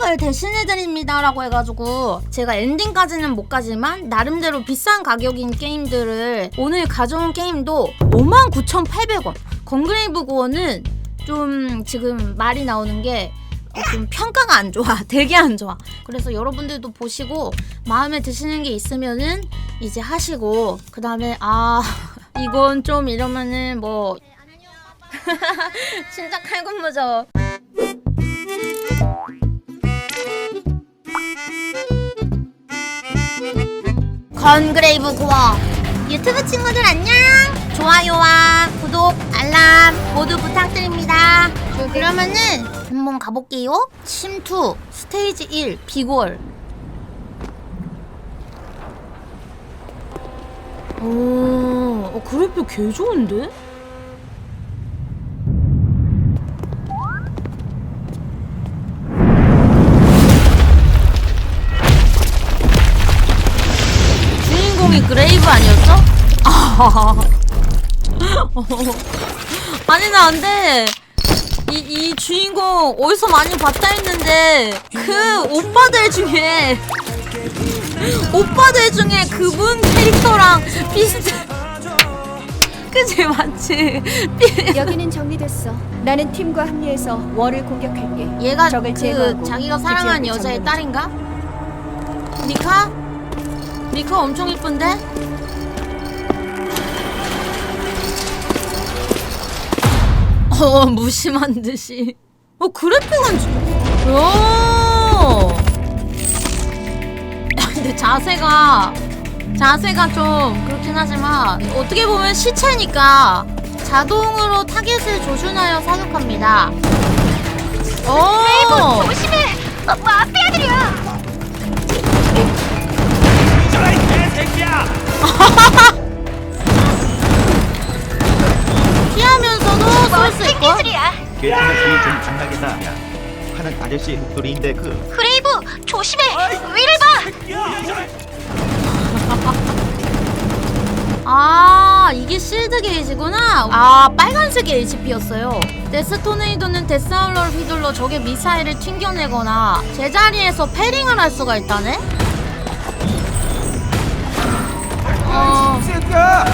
깜빡을 대신해드립니다라고 해가지고 제가 엔딩까지는 못 가지만 나름대로 비싼 가격인 게임들을 오늘 가져온 게임도 59,800원 건그레이브 고어는 좀 지금 말이 나오는 게 어, 좀 평가가 안 좋아. 되게 안 좋아. 그래서 여러분들도 보시고 마음에 드시는 게 있으면은 이제 하시고 그 다음에 아 이건 좀 이러면은 뭐 진짜 칼군무죠. 건그레이브 고어. 유튜브 친구들 안녕. 좋아요와 구독 알람 모두 부탁드립니다. 그러면은 한번 가볼게요. 침투 스테이지 1 비골. 오 어, 그래픽 개 좋은데? 주인공이 그레이브 아니었어? 아. 아니 나 안돼. 이, 이 주인공 어디서 많이 봤다 했는데 그 오빠들 중에 오빠들 중에 그분 캐릭터랑 비슷해. 그지 맞지? 비- 여기는 정리됐어. 나는 팀과 합류해서 원을 공격할게. 얘가 적을 그 제거하고 자기가 그 지역을 여자의 점령하자. 딸인가? 미카? 미카 엄청 이쁜데? 어 무심한 듯이 어 그래픽은 주- 오 야, 근데 자세가 자세가 좀 그렇긴 하지만 어떻게 보면 시체니까 자동으로 타겟을 조준하여 사격합니다 오 조심해! 어, 마피아들이야! 피하면서도 쏠 수 멋진 있고 기술이야! 괜찮았으니 좀 장난이다. 하는 아저씨 목소리인데 그 그레이브, 조심해! 위를 봐! 아 이게 실드 게이지구나 아 빨간색이 HP였어요 데스 토네이도는 데스아울러를 휘둘러 적의 미사일을 튕겨내거나 제자리에서 패링을 할 수가 있다네? 어...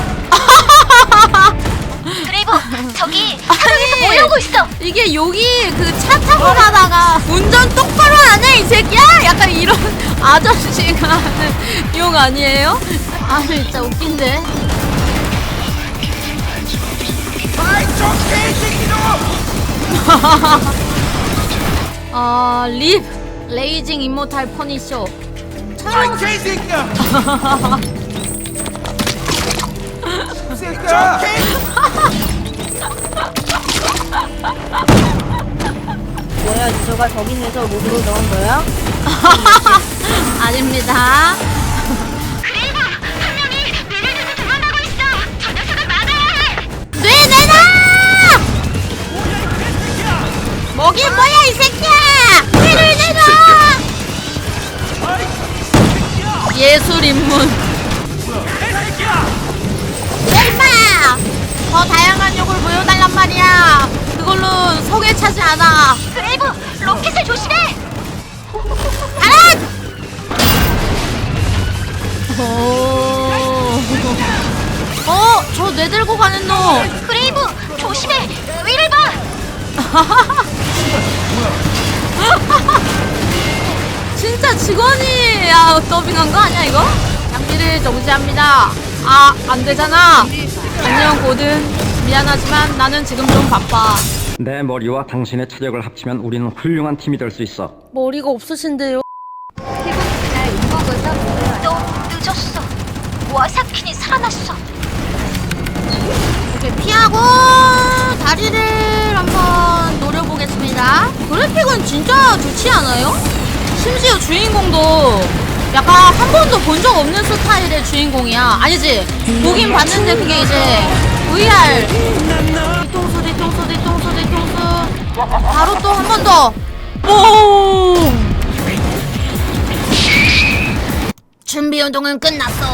그레이브, 저기 사방에서 몰려오고 있어! 이게 여기 그 차 타고 가다가 운전 똑바로 안해이 새끼야? 약간 이런 아저씨가 하는 욕 아니에요? 아 진짜 웃긴데 아, 립 레이징 이모탈 퍼니쇼 촬영 뭐야, 저가 저기 있는서 목으로 넣은 거야? 아닙니다 그레이브, 한 명이 뇌를 들고 도망가고 있어! 저 녀석을 막아야 해! 뇌 내놔! 먹이 뭐야 이 새끼야! 뇌를 내놔! 예술 인문 더 다양한 욕을 보여달란 말이야 그걸로 속에 차지 않아 그레이브, 로켓을 조심해! 알아! 오. 어, 저뇌 들고 가는 놈. 그레이브, 조심해! 위를 봐! 진짜 직원이 야 더빙한 거 아니야 이거? 장비를 정지합니다. 아, 안 되잖아. 안녕 고든. 미안하지만 나는 지금 좀 바빠. 내 머리와 당신의 체력을 합치면 우리는 훌륭한 팀이 될 수 있어. 머리가 없으신데요. 너 늦었어. 와사킨이 살아났어. 이렇게 피하고 다리를 한번 노려보겠습니다. 그래픽은 진짜 좋지 않아요? 심지어 주인공도 약간 한 번도 본 적 없는 스타일의 주인공이야. 아니지? 보긴 봤는데 그게 이제 VR. 뒤통수, 뒤통수, 뒤통수, 뒤통수. 바로 또 한 번 더. 오! 준비 운동은 끝났어.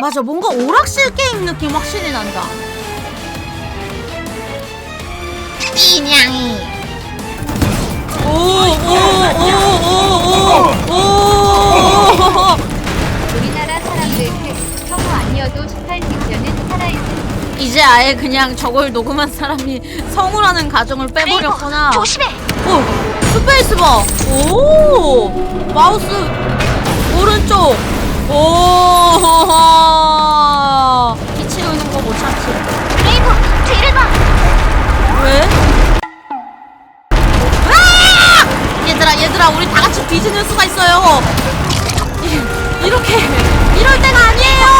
맞아, 뭔가 오락실 게임 느낌 확실히 난다. 인양이. 오, 오, 오, 오. 이제 아예 그냥 저걸 녹음한 사람이 성우라는 가정을 빼버렸구나. 조심해. 오, 스페이스바. 오, 마우스 오른쪽. 오, 피 치우는 거 못 참지. 레이브 뒤를 봐. 왜? 아! 얘들아, 얘들아, 우리 다 같이 뒤지는 수가 있어요. 이- 이렇게 이럴 때가 아니에요.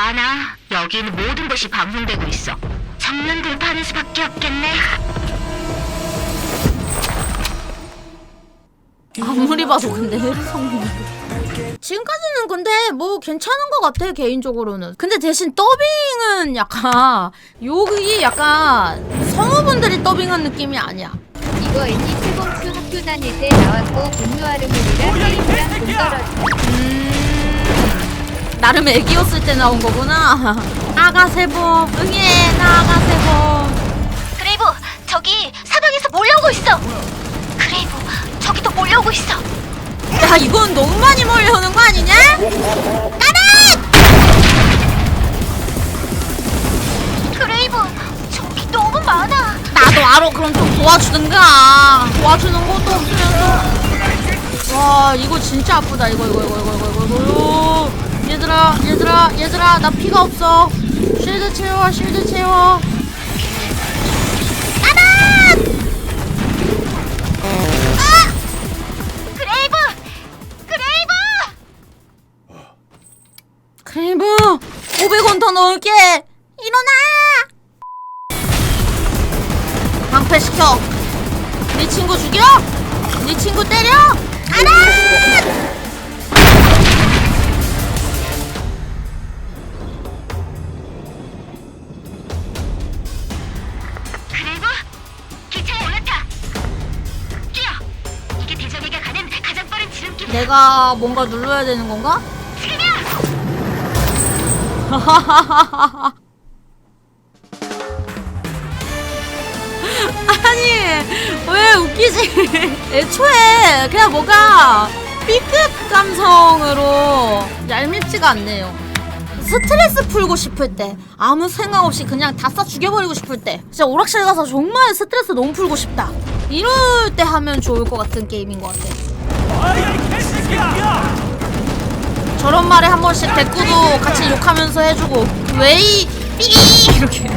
많아. 여기는 모든 것이 방송되고 있어. 정면 돌파하는 수밖에 없겠네. 아무리 봐도 근데 성공. 지금까지는 근데 뭐 괜찮은 것 같아 개인적으로는. 근데 대신 더빙은 약간 여기 약간 성우분들이 더빙한 느낌이 아니야. 이거 애니 최범수 학교 다닐 때 나왔고 분노하르몬이랑 게임이랑 동떨어져. 음, 나름 애기였을 때 나온 거구나. 아가세봄 응애 나 아가세봄. 그레이브, 저기 사방에서 몰려오고 있어. 그레이브, 저기도 몰려오고 있어. 야 이건 너무 많이 몰려오는 거 아니냐? 그레이브, 저기 너무 많아. 나도 알아 그럼 좀 도와주든가 도와주는 것도 없으면서 와 이거 진짜 아프다 이거 이거 이거 이거 이거 이거 이거 얘들아 얘들아 얘들아 나 피가 없어. 쉴드 채워 쉴드 채워. 그레이브, 그레이브. 크레이브 500원 더 넣을게. 일어나! 방패시켜. 네 친구 죽여? 네 친구 때려? 그 내가 뭔가 눌러야 되는 건가? 아니 왜 웃기지? 애초에 그냥 뭐가 B급 감성으로 얄밉지가 않네요. 스트레스 풀고 싶을 때 아무 생각 없이 그냥 다 쏴 죽여버리고 싶을 때 진짜 오락실 가서 정말 스트레스 너무 풀고 싶다 이럴 때 하면 좋을 것 같은 게임인 것 같아 저런 말에 한 번씩 대꾸도 같이 욕하면서 해주고 왜이 삐! 이렇게